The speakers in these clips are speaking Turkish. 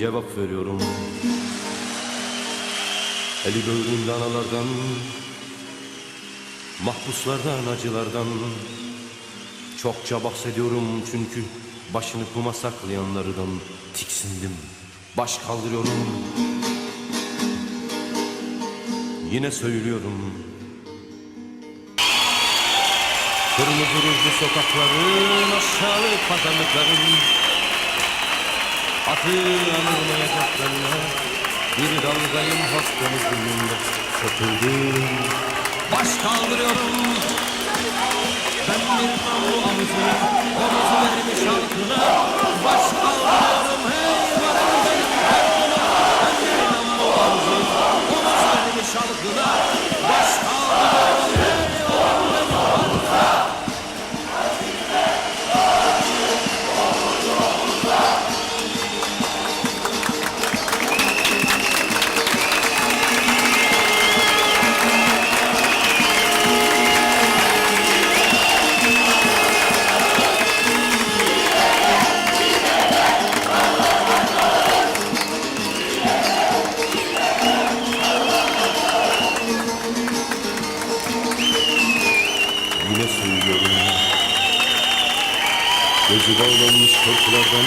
cevap veriyorum. Eli böğrümde analardan Mahpuslardan acılardan Çokça bahsediyorum çünkü Başını kuma saklayanlardan tiksindim Baş kaldırıyorum. Yine söylüyorum. Kırmızı rujlu sokakların aşağılık pazarlıkların Atı anılmayacaklarına Bir dalgayım hastamız gününde Çöküldüm Baş kaldırıyorum. Ben bir namlu avucu Omuzu Yine söylüyorum Gözü bağlanmış korkulardan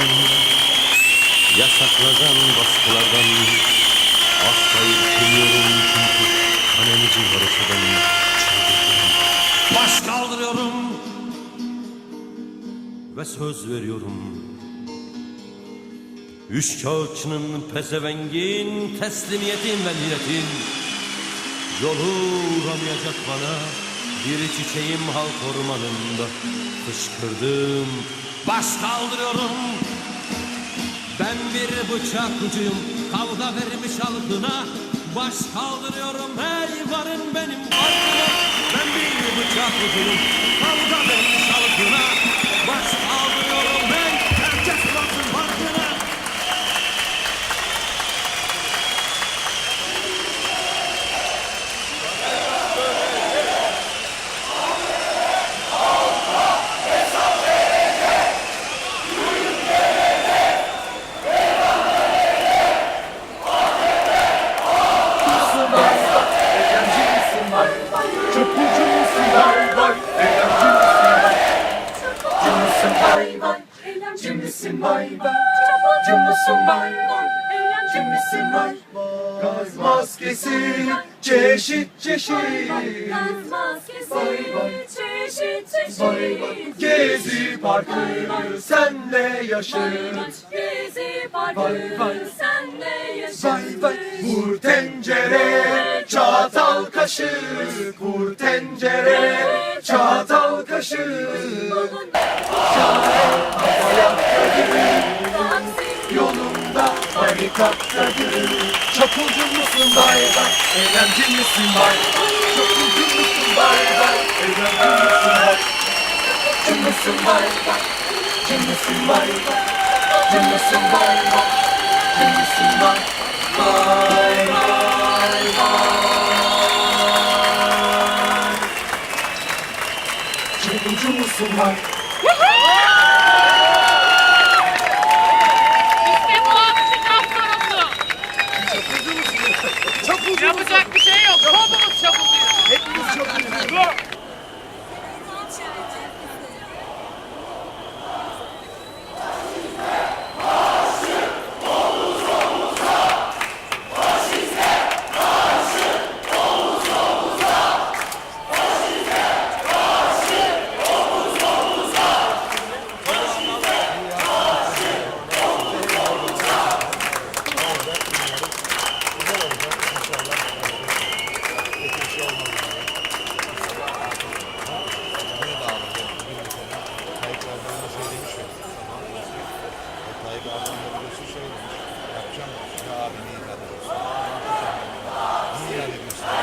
Yasaklardan, baskılardan. Asla ürkemiyorum çünkü Kanemici Çıldırdım Baş kaldırıyorum Ve söz veriyorum. Üç kağıtçının pezevengin Teslimiyetin ve niyetin Yolu uğramayacak bana Bir çiçeğim halk ormanında. Fışkırdım Baş kaldırıyorum. Ben bir bıçak ucuyum Kavga vermiş halkına. Baş kaldırıyorum Hey varın benim Ben bir bıçak ucuyum Kavga vermiş halkına Çöpücü müsün vay vay? Eğlenceli misin vay? Gaz maskesi çeşit çeşit. Gaz maskesi çeşit çeşit Gezi parkı senle yaşır Gezi parkı senle vay Vur tencere çatal kaşık. Vur tencere çatal kaşık. Taksim Yolunda barikatladı Çapulcu musun bay bay? Eğlenceli misin bay? Çapulcu musun bay bay? Eğlenceli misin bay? Cümlesin bay bay? Cümlesin bay bay? Cümlesin bay bay? Cümlesin bay Bay bay? Bay Çapulcu musun bay Adam bakıyorsun şey demiş. Yapacağım. Ya abi neyi kadar olsun. Ne yapacağım? Neyi kadar olsun?